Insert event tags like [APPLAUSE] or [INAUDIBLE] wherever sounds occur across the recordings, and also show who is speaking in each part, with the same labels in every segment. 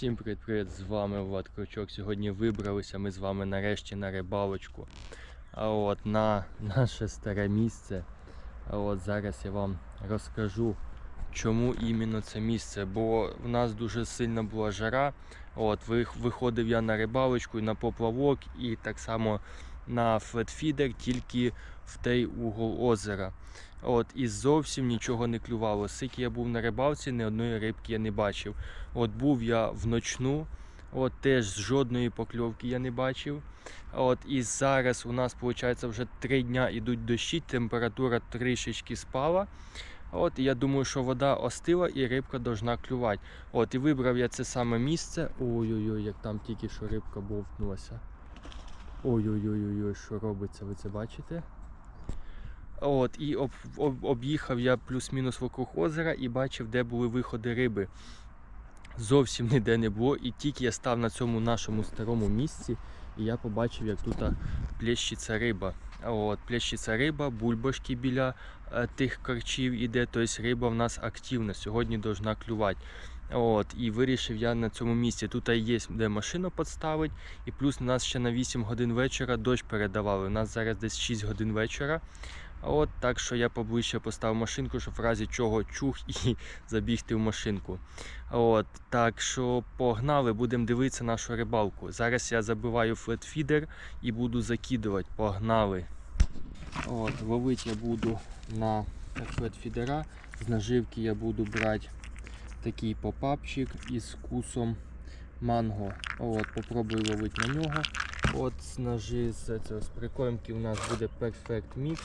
Speaker 1: Всім привіт-привіт, з вами Влад Крючок. Сьогодні вибралися ми з вами нарешті на рибалочку. А от на наше старе місце. А от зараз я вам розкажу, чому іменно це місце. Бо в нас дуже сильна була жара. От виходив я на рибалочку і на поплавок, і так само на флетфідер, тільки в той угол озера. От, і зовсім нічого не клювало. Скільки я був на рибалці, ні одної рибки я не бачив. От був я вночну, от теж жодної покльовки я не бачив. От і зараз у нас виходить вже три дня ідуть дощі, температура трішечки спала. От і я думаю, що вода остила і рибка должна клювати. От і вибрав я це саме місце. Ой-ой-ой, як там тільки що рибка бовтнулася. Ой-ой-ой, що робиться, ви це бачите? От, і об, об, об'їхав я плюс-мінус вокруг озера і бачив, де були виходи риби. Зовсім ніде не було. І тільки я став на цьому нашому старому місці, і я побачив, як тут а, плещеться риба. От, плещеться риба, бульбашки біля е, тих корчів іде, тобто риба в нас активна, сьогодні должна клювати. От, і вирішив я на цьому місці. Тут є де машину підставити, і плюс у нас ще на 8 годин вечора дощ передавали. У нас зараз десь 6 годин вечора. От так що я поближче поставив машинку, щоб в разі чого чух і [LAUGHS] забігти в машинку. От так що погнали, будемо дивитися нашу рибалку. Зараз я забиваю флетфідер і буду закидувати. Погнали. От, ловити я буду на флетфідера. З наживки я буду брати такий попапчик із вкусом манго. От, попробую ловити на нього. От з ножи з, з прикормки у нас буде Perfect Mix.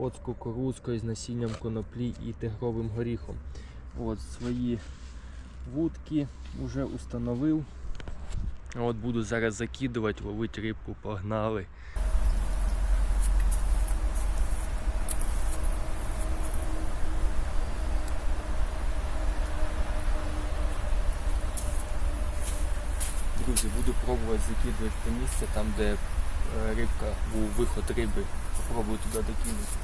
Speaker 1: От з кукурузкою, з насінням коноплі і тигровим горіхом. От свої вудки вже установив. От буду зараз закидувати, ловити рибку, погнали. Друзі, буду пробувати закидувати те місце, там де рибка був виход риби. Попробую туди докинути.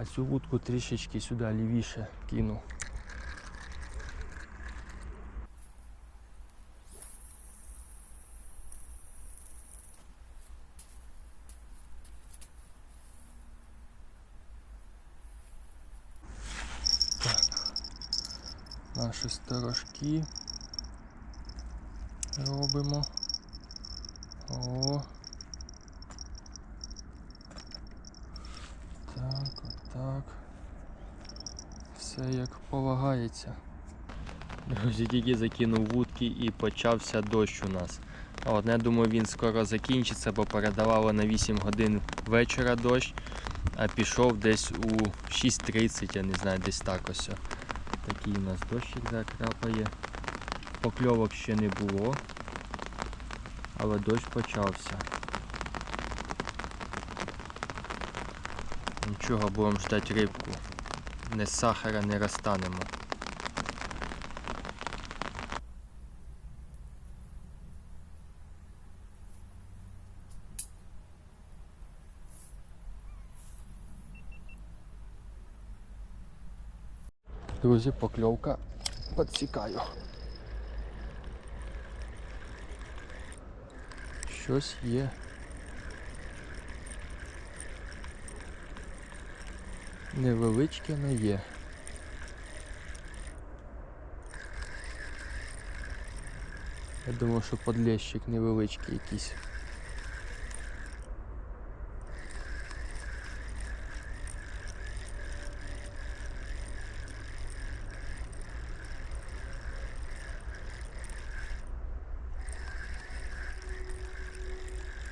Speaker 1: А цю вудку трішечки сюди лівіше кину. Так. Наші сторожки робимо. О. Так. Все як полагається. Друзі, тільки закинув вудки і почався дощ у нас. От, я думаю, він скоро закінчиться, бо передавало на 8 годин вечора дощ, а пішов десь у 6.30, я не знаю, десь так ось. Такий у нас дощик закрапає. Покльовок ще не було, але дощ почався. Нічого, будемо ждати рибку. Не сахара не розтанемо. Друзі, покльовка підсікаю. Щось є. Невеличке не є. Я думав, що подлещик невеличкий якийсь.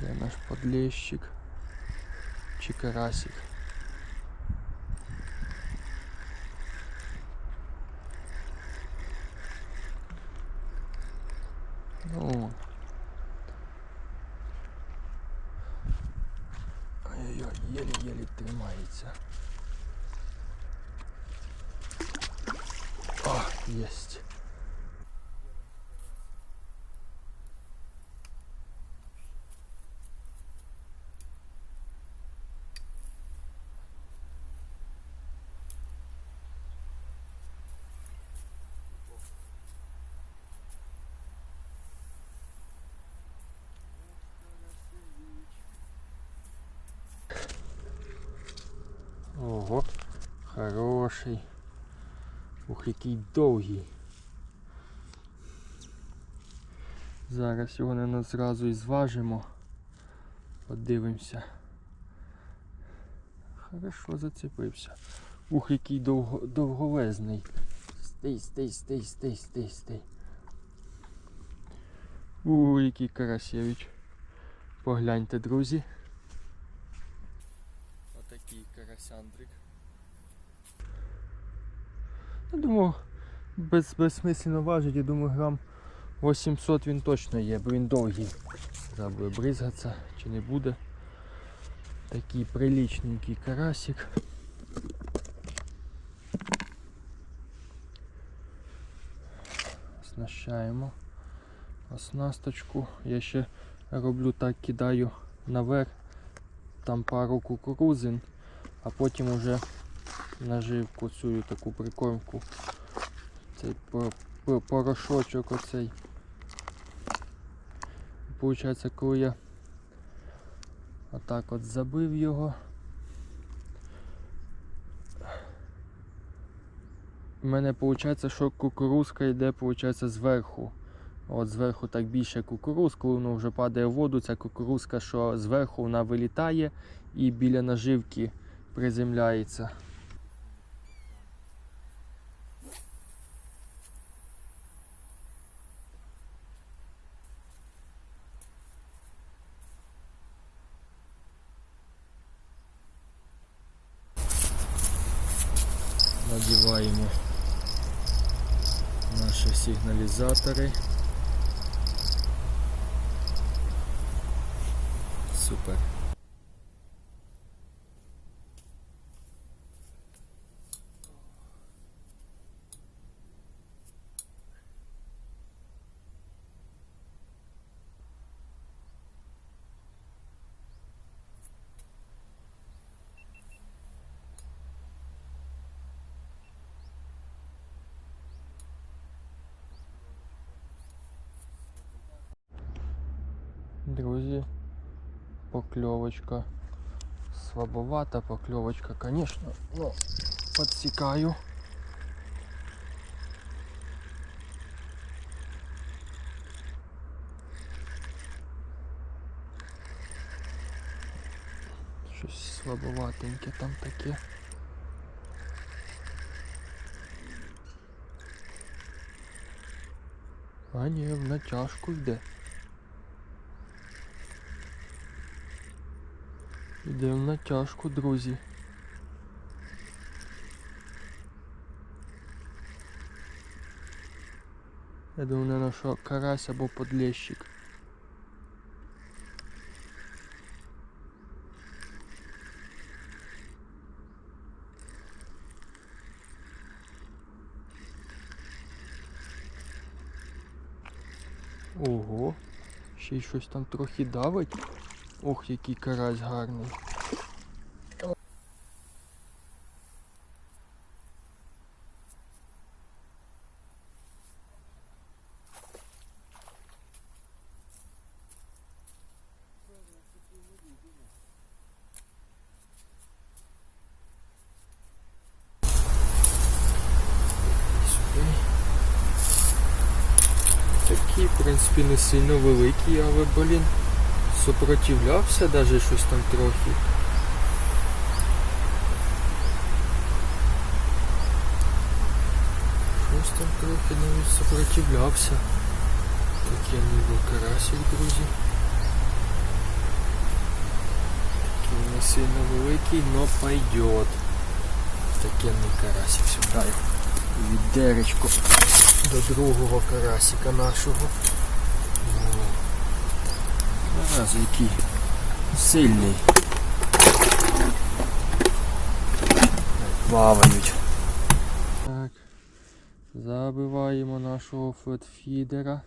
Speaker 1: Де наш подлещик? Чи карасик? О, єсть. Ого, хороший. Ух, який довгий. Зараз його не зразу і зважимо. Подивимося. Хорошо зацепився. Ух, який довго, довговезний. Стей, стей, стей, стей, стей, стей. У, який Карасєвич. Погляньте, друзі. Отакий карасяндрик. Я думаю, без, безсмислено важить, я думаю, грам 800 він точно є, бо він довгий. Зараз буде бризгатися чи не буде. Такий приличненький карасик. Оснащаємо оснасточку. Я ще роблю так, кидаю наверх, там пару кукурузин, а потім уже наживку цю таку прикормку. Цей по- по- порошочок оцей. Получається, коли я отак от забив його. У мене виходить, що кукурузка йде виходить, зверху. От зверху так більше кукуруз, коли воно вже падає в воду, ця кукурузка, що зверху вона вилітає і біля наживки приземляється. Надіваємо наші сигналізатори. Супер. Друзі, покльовочка слабовата, покльовочка, конечно, ну, подсікаю. Щось слабоватеньке там таке. А ні, в натяжку йде. Йдемо на тяжку, друзі. Я думаю, наверное, що карась або подлещик. Ого, ще й щось там трохи давить. Ох, який карась гарний. Такий, в принципі, не сильно великий, але, блін, супротивлявся даже щось там трохи. Щось там трохи навіть супротивлявся. Такий ніби карасик, друзі. Такий не сильно великий, но пойдет. Таке не карасик сюди. Відеречко до другого карасика нашого. Зараз який сильний. плавають. Так. Забиваємо нашого флетфідера.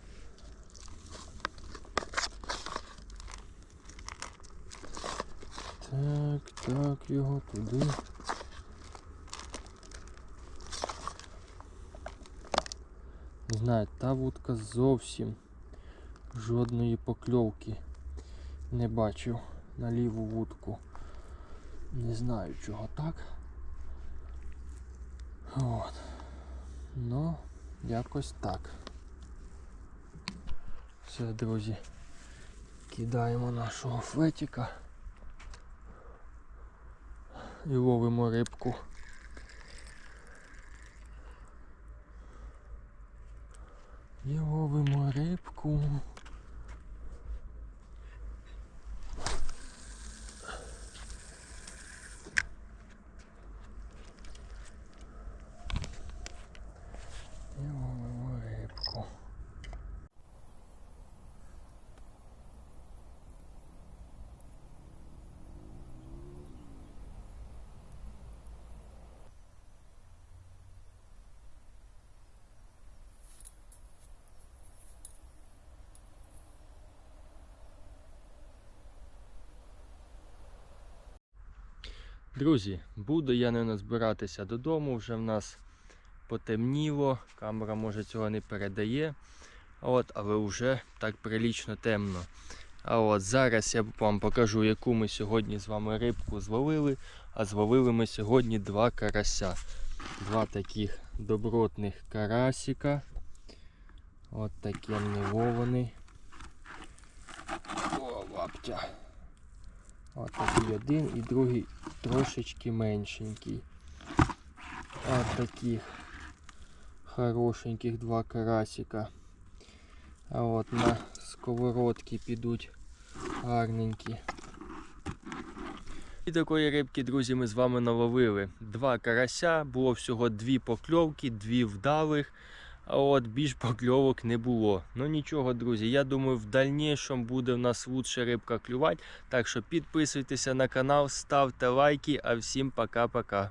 Speaker 1: Так, так, його туди. Не знаю, та вудка зовсім жодної покльовки не бачив на ліву вудку. Не знаю чого так. От. Ну, якось так. Все, друзі. Кидаємо нашого флетіка і ловимо рибку. І ловимо рибку. І ловимо рибку. Друзі, буду я не збиратися додому, вже в нас потемніло, камера може цього не передає. От, але вже так прилічно темно. А от зараз я вам покажу, яку ми сьогодні з вами рибку зловили. А зловили ми сьогодні два карася. Два таких добротних карасика. От такі вони. О, лаптя. От такий один і другий трошечки меншенький. От таких хорошеньких два карасика. А от на сковородки підуть гарненькі. І такої рибки, друзі, ми з вами наловили. Два карася, було всього дві покльовки, дві вдалих. А от більш покльовок не було. Ну нічого, друзі. Я думаю, в дальнішому буде в нас лучше рибка клювати. Так що підписуйтеся на канал, ставте лайки, а всім пока-пока.